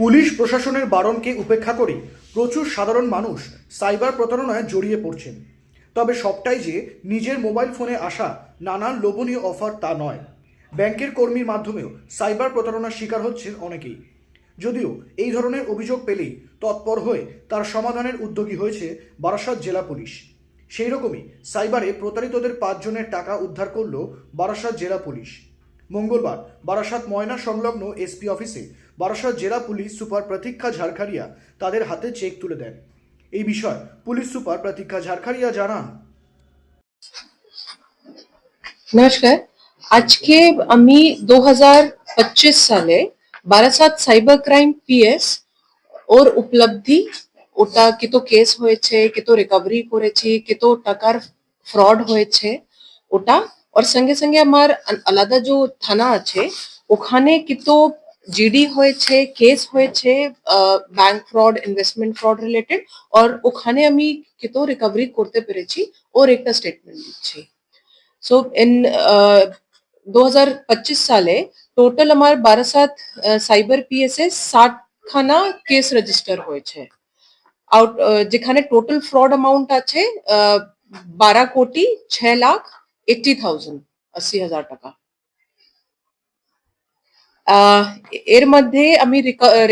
Police প্রশাসনের বারণকে উপেক্ষা করে প্রচুর সাধারণ মানুষ সাইবার প্রতারণায় জড়িয়ে পড়ছেন। তবে সবটাই যে নিজের মোবাইল ফোনে আসা নানান লোভনীয় অফার তা নয়। ব্যাংকের কর্মীর মাধ্যমেও সাইবার প্রতারণার শিকার হচ্ছেন অনেকেই। যদিও এই ধরনের অভিযোগ পেলেই তৎপর হয়ে তার সমাধানের উদ্যোগী হয়েছে বারাসাত জেলা পুলিশ। সেই রকমই সাইবারে প্রতারিতদের পাঁচজনের টাকা উদ্ধার করল বারাসাত জেলা পুলিশ। মঙ্গলবার বারাসাত ময়না সংলগ্ন এসপি অফিসে বারাসাত জেলা পুলিশ সুপার প্রতীক্ষা ঝাড়খারিয়া তাদের হাতে চেক তুলে দেন। এই বিষয়ে পুলিশ সুপার প্রতীক্ষা ঝাড়খারিয়া জানান। নমস্কার। আজকে আমি দু হাজার পঁচিশ সালে বারাসাত সাইবার ক্রাইম পিএস ওর উপলব্ধি, ওটা কত কেস হয়েছে, কত রিকভারি করেছি, কত টাকার ফ্রড হয়েছে, ওটা, ওর সঙ্গে সঙ্গে আমার আলাদা যে থানা আছে, ওখানে কত জিডি হয়েছে কেস হয়েছে bank fraud investment fraud related আর ওখানে আমি কত রিকভারি করতে পেরেছি ওর একটা স্টেটমেন্ট দিচ্ছি সো ইন দু হাজার পঁচিশ সালে টোটাল আমার বারাসাত সাইবার পিএসএ ষাট খানা কেস রেজিস্টার হয়েছে আউট যেখানে টোটাল ফ্রড অ্যামাউন্ট আছে বারো কোটি ছ লাখ এইটি থাউজেন্ড আশি হাজার টাকা আহ, এর মধ্যে আমি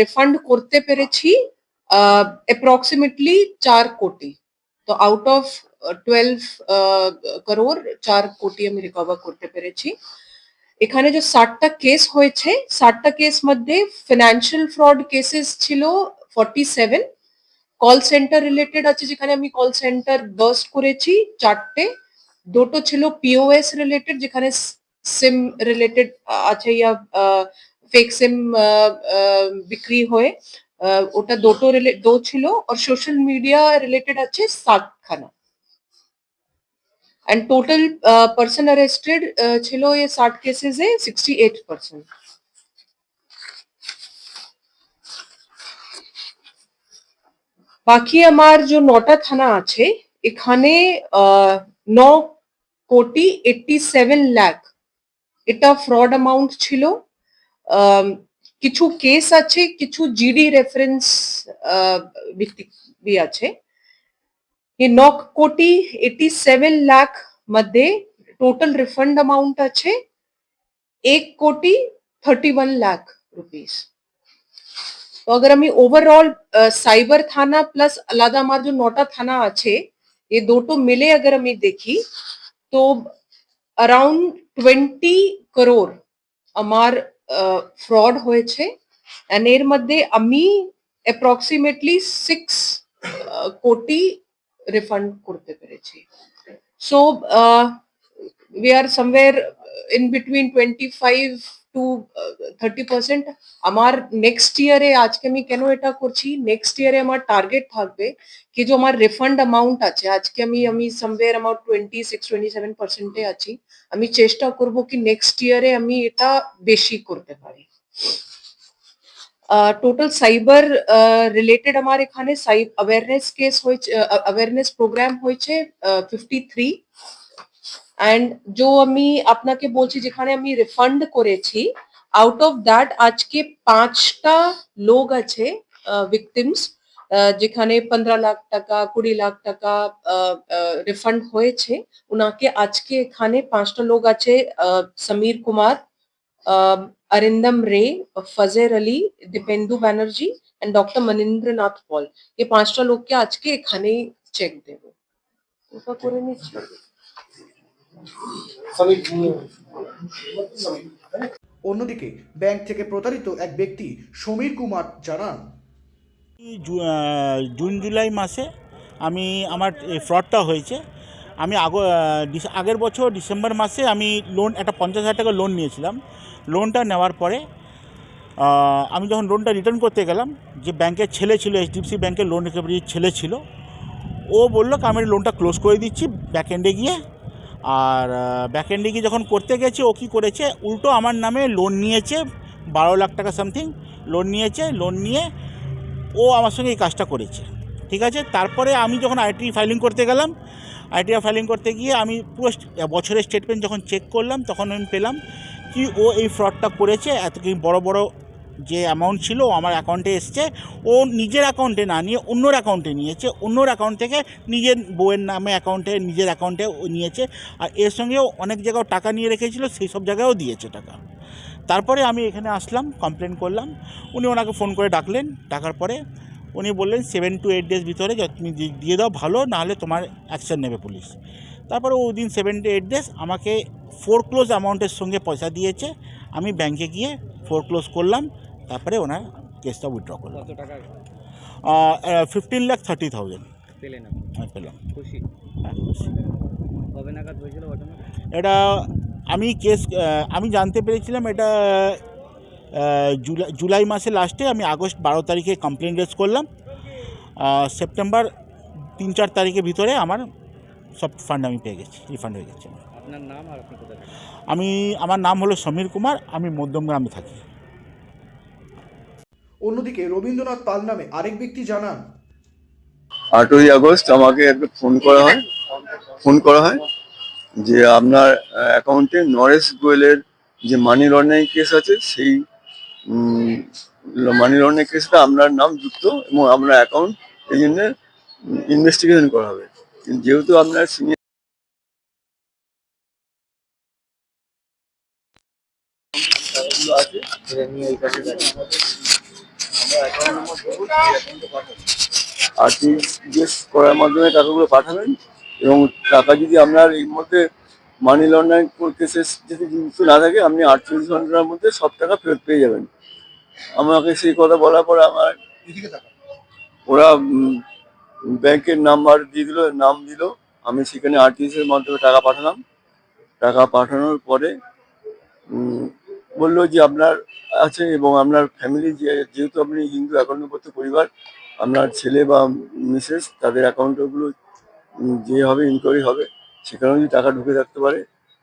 রিফান্ড করতে পেরেছি অ্যাপ্রক্সিমেটলি চার কোটি। তো আউট অফ টুয়েলভ করোর চার কোটি আমি রিকভার করতে পেরেছি। এখানে যে ষাটটা কেস হয়েছে, ষাটটা কেস মধ্যে ফিনান্সিয়াল ফ্রড কেসেস ছিল forty seven call centre related আছে যেখানে আমি কল সেন্টার বার্স্ট করেছি চারটে। দুটো ছিল পিওএস রিলেটেড যেখানে সিম রিলেটেড আছে ইয়া ফেক সিম বিক্রি হয়ে আহ, ওটা দুটো রিলে- দো ছিল আর সোশ্যাল মিডিয়া রিলেটেড আছে সাত খানা and total uh, person arrested uh, ছিল ये 60 cases এ 68 percent বাকি আমার যে নটা থানা আছে এখানে আহ, ন কোটি এইটটি সেভেন লাখ এটা ফ্রড অ্যামাউন্ট ছিল আম, কিছু কেস আছে কিছু জিডি রেফারেন্স বি আছে हे नौ कोटी एटी सेवन लाख मध्ये टोटल रिफंड अमाउंट আছে एक कोटी थर्टी वन लाख रुपीस তো अगर আমি ওভারঅল সাইবার থানা প্লাস আলাদা আমার যে নটা থানা আছে এই দুটো মিলে अगर আমি দেখি তো अराउंड ट्वेंटी करोर अमार फ्रॉड हो मध्य अमी एप्रोक्सिमेटली सिक्स कोटी रिफंड करते पे so we are somewhere in between twenty five to thirty percent আমার নেক্সট ইয়ারে আজকে আমি কেন এটা করছি নেক্সট ইয়ারে আমার টার্গেট থাকবে কি যে আমার রিফান্ড অ্যামাউন্ট আছে আজকে আমি আমি somewhere amount twenty six twenty seven পার্সেন্টে আছি আমি চেষ্টা করব কি নেক্সট ইয়ারে আমি এটা বেশি করতে পারি টোটাল সাইবার রিলেটেড আমার এখানে অ্যাওয়ারনেস কেস হয়েছে অ্যাওয়ারনেস প্রোগ্রাম হয়েছে ফিফটি থ্রি অ্যান্ড জো আমি আপনাকে বলছি যেখানে আমি রিফান্ড করেছি আউট অফ দ্যাট আজকে পাঁচটা লোক আছে ভিকটিমস যেখানে পনেরো লাখ টাকা কুড়ি লাখ টাকা রিফান্ড হয়েছে ওনাকে আজকে এখানে পাঁচটা লোক আছে সমীর কুমার अरिंदम रे फजेर अली दीपेंदु बैनर्जी एंड डॉक्टर मनिंद्र नाथ पॉल ये पांचटा लोग के आज के खाने चेक देवे অন্যদিকে, ব্যাংক থেকে প্রতারিত এক ব্যক্তি সমীর কুমার জানান জুন জুলাই মাসে আমি আমার ফ্রডটা হয়েছে। আমি আগ আগের বছর ডিসেম্বর মাসে আমি লোন, একটা পঞ্চাশ হাজার টাকা লোন নিয়েছিলাম। লোনটা নেওয়ার পরে আমি যখন লোনটা রিটার্ন করতে গেলাম, যে ব্যাংকের ছেলে ছিল, এইচডিএফসি ব্যাংকের লোন রিকভারির ছেলে ছিল, ও বলল আমি লোনটা ক্লোজ করে দিচ্ছি ব্যাক এন্ডে গিয়ে আর ব্যাক এন্ডে গিয়ে যখন করতে গেছে, ও কী করেছে? উল্টো আমার নামে লোন নিয়েছে, বারো লাখ টাকা সামথিং লোন নিয়েছে লোন নিয়ে ও আমার সঙ্গে এই কাজটা করেছে। ঠিক আছে? তারপরে আমি যখন আইটি ফাইলিং করতে গেলাম আইটিআর ফাইলিং করতে গিয়ে আমি পুরো বছরের স্টেটমেন্ট যখন চেক করলাম, তখন আমি পেলাম কি ও এই ফ্রডটা করেছে এত কি বড় বড় যে অ্যামাউন্ট ছিল আমার অ্যাকাউন্টে এসছে, ও নিজের অ্যাকাউন্টে না নিয়ে অন্যর অ্যাকাউন্টে নিয়েছে। অন্যর অ্যাকাউন্ট থেকে নিজের বউয়ের নামে অ্যাকাউন্টে নিজের অ্যাকাউন্টে নিয়েছে। আর এর সঙ্গেও অনেক জায়গাও টাকা নিয়ে রেখেছিল, সেই সব জায়গায়ও দিয়েছে টাকা। তারপরে আমি এখানে আসলাম কমপ্লেন করলাম। উনি ওনাকে ফোন করে ডাকলেন। ডাকার পরে উনি বললেন সেভেন টু এইট ডেজ ভিতরে তুমি দিয়ে দাও ভালো, নাহলে তোমার অ্যাকশন নেবে পুলিশ তারপরে ওই দিন সেভেন টু এইট ডেজ আমাকে ফোর ক্লোজ অ্যামাউন্টের সঙ্গে পয়সা দিয়েছে। আমি ব্যাংকে গিয়ে ফোর ক্লোজ করলাম। তারপরে ওনার কেসটা উইথড্র করলাম ফিফটিন লাখ থার্টি থাউজেন্ড পেলেন আপনি? পেলাম। খুশি? হ্যাঁ, কবে নাগাদ হয়েছিল ঘটনা? এটা আমি কেস আমি জানতে পেরেছিলাম এটা জুলাই জুলাই মাসে লাস্টে আমি আগস্ট বারো তারিখে কমপ্লেন রেজ করলাম। সেপ্টেম্বর তিন চার তারিখের ভিতরে আমার সব ফান্ড আমি পেয়ে গেছি রিফান্ড হয়ে গেছে। আপনার নাম আর আপনি কোথায় আমি আমার নাম হলো সমীর কুমার আমি মধ্যমগ্রামে থাকি। অন্যদিকে রবীন্দ্রনাথ পাল নামে আরেক ব্যক্তি জানান। আটই আগস্ট আমাকে একটা ফোন করা হয়। ফোন করা হয় যে আপনার অ্যাকাউন্টে নরেশ গোয়েলের যে মানি লন্ডারিং কেস আছে সেই মানি লন্ডারিং কেসটা আপনার নাম যুক্ত এবং আপনার অ্যাকাউন্ট এই জন্য ইনভেস্টিগেশন করা হবে। যেহেতু আপনার সিনিয়র আছে কাছে আরটিজিএস করার মাধ্যমে টাকাগুলো পাঠাবেন এবং টাকা যদি আপনার এই মধ্যে মানি লন্ডারিং কেসে যদি যুক্ত না থাকে আপনি আটচল্লিশ ঘণ্টার মধ্যে সব টাকা ফেরত পেয়ে যাবেন। আমাকে সেই কথা বলার পরে আমার ওরা ব্যাংকের নাম্বার দিয়ে দিল নাম দিল। আমি সেখানে আরটিএস এর মাধ্যমে টাকা পাঠালাম। টাকা পাঠানোর পরে বলল যে আপনার আছে এবং আপনার ফ্যামিলি যেহেতু আপনি হিন্দু, একান্নবর্ত পরিবার, আপনার ছেলে বা মিসেস তাদের অ্যাকাউন্টগুলো যে হবে ইনকোয়ারি হবে সেখানেও যদি টাকা ঢুকে থাকতে পারে,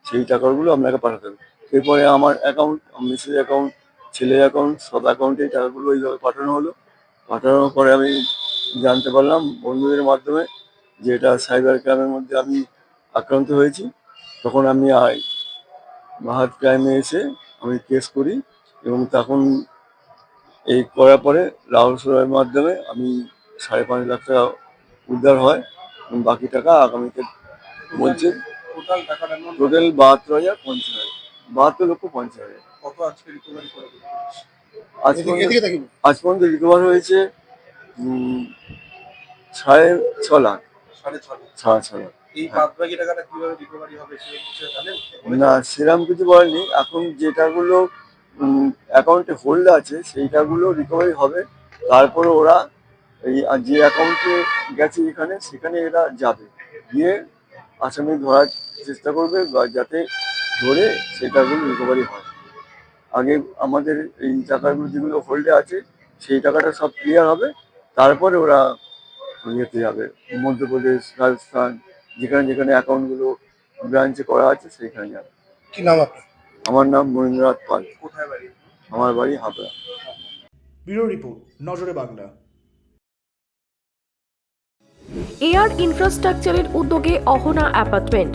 সেই টাকাগুলো আপনাকে পাঠাতে হবে। এরপরে আমার অ্যাকাউন্ট মিসেস অ্যাকাউন্ট ছেলের অ্যাকাউন্ট সব অ্যাকাউন্টে টাকাগুলো এইভাবে পাঠানো হলো। পাঠানোর পরে আমি জানতে পারলাম বন্ধুদের মাধ্যমে যে এটা সাইবার ক্রাইমের মধ্যে আমি আক্রান্ত হয়েছি। তখন আমি আই বাহাত ক্রাইমে এসে আমি কেস করি এবং তখন এই করার পরে রাহুল সোরের মাধ্যমে আমি সাড়ে পাঁচ লাখ টাকা উদ্ধার হয় এবং বাকি টাকা আগামীতে বলছে। টোটাল বাহাত্তর হাজার পঞ্চাশ হাজার। বাহাত্তর লক্ষ পঞ্চাশ হাজার। কত আজকে রিকভারি করে? আজ পর্যন্ত আজ পর্যন্ত রিকভার হয়েছে সাড়ে ছ লাখ। সাড়ে ছ লাখ। এই টাকাটা রিকভারি হবে না, সেরকম কিছু বলেনি এখন যেটাগুলো অ্যাকাউন্টে হোল্ড আছে, সেইটাগুলো রিকভারি হবে। তারপরে ওরা এই যে অ্যাকাউন্টে গেছে এখানে, সেখানে এরা যাবে। গিয়ে আসামি ধরার চেষ্টা করবে বা যাতে ধরে সেটাগুলো রিকভারি হয়। আগে আমাদের এই টাকাগুলো যেগুলো হোল্ডে আছে, সেই টাকাটা সব ক্লিয়ার হবে। তারপরে ওরা ইয়েতে যাবে। মধ্যপ্রদেশ, রাজস্থান যেখানে যেখানে অ্যাকাউন্টগুলো ব্রাঞ্চে করা আছে সেখানে যাবে। কি নাম আপনার? আমার নাম মনীন্দ্রনাথ পাল। কোথায় বাড়ি? আমার বাড়ি হাবড়া। ব্যুরো রিপোর্ট নজরে বাংলা। এয়ার ইনফ্রাস্ট্রাকচারের উদ্যোগে অহনা অ্যাপার্টমেন্ট।